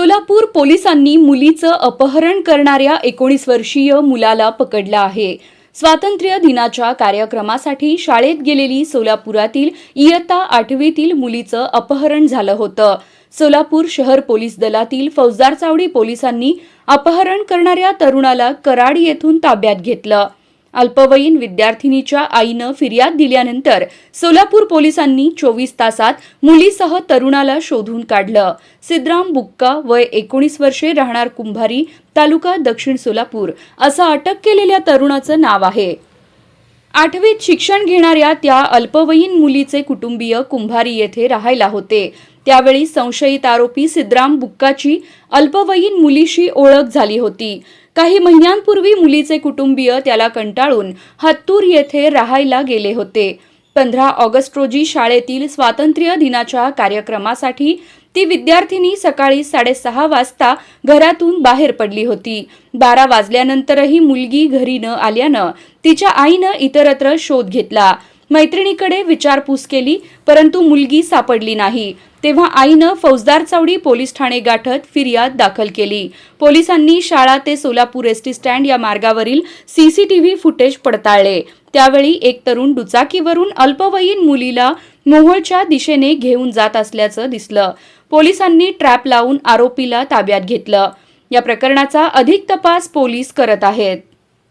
सोलापूर पोलिसांनी मुलीचं अपहरण करणाऱ्या एकोणीस वर्षीय मुलाला पकडलं आहे. स्वातंत्र्य दिनाच्या कार्यक्रमासाठी शाळेत गेलेली सोलापुरातील इयत्ता आठवीतील मुलीचं अपहरण झालं होतं. सोलापूर शहर पोलीस दलातील फौजदार चावडी पोलिसांनी अपहरण करणाऱ्या तरुणाला कराड येथून ताब्यात घेतलं. अल्पवयीन विद्यार्थिनीच्या आईनं फिर्याद दिल्यानंतर सोलापूर पोलिसांनी चोवीस तासात मुलीसह तरुणाला शोधून काढलं. सिद्धराम बुक्का वय एकोणीस वर्षे राहणार कुंभारी तालुका दक्षिण सोलापूर असं अटक केलेल्या तरुणाचं नाव आहे. आठवीत शिक्षण घेणाऱ्या त्या अल्पवयीन मुलीचे कुटुंबीय कुंभारी येथे राहायला होते. त्यावेळी संशयित आरोपी सिद्राम बुक्काची अल्पवयीन मुलीशी ओळख झाली होती. काही महिन्यांपूर्वी मुलीचे कुटुंबीय त्याला कंटाळून हत्तूर येथे राहायला गेले होते. पंधरा ऑगस्ट रोजी शाळेतील स्वातंत्र्य दिनाच्या कार्यक्रमासाठी ती विद्यार्थिनी सकाळी साडेसहा वाजता घरातून बाहेर पडली होती. बारा वाजल्यानंतरही मुलगी घरी न आल्यानं तिच्या आईनं इतरत्र शोध घेतला. मैत्रिणीकडे विचारपूस केली परंतु मुलगी सापडली नाही. तेव्हा आईनं फौजदार चावडी पोलीस ठाणे गाठत फिर्याद दाखल केली. पोलिसांनी शाळा ते सोलापूर एसटी स्टँड या मार्गावरील सीसीटीव्ही फुटेज पडताळले. त्यावेळी एक तरुण दुचाकीवरून अल्पवयीन मुलीला मोहोळच्या दिशेने घेऊन जात असल्याचं दिसलं. पोलिसांनी ट्रॅप लावून आरोपीला ताब्यात घेतलं. या प्रकरणाचा अधिक तपास पोलीस करत आहेत.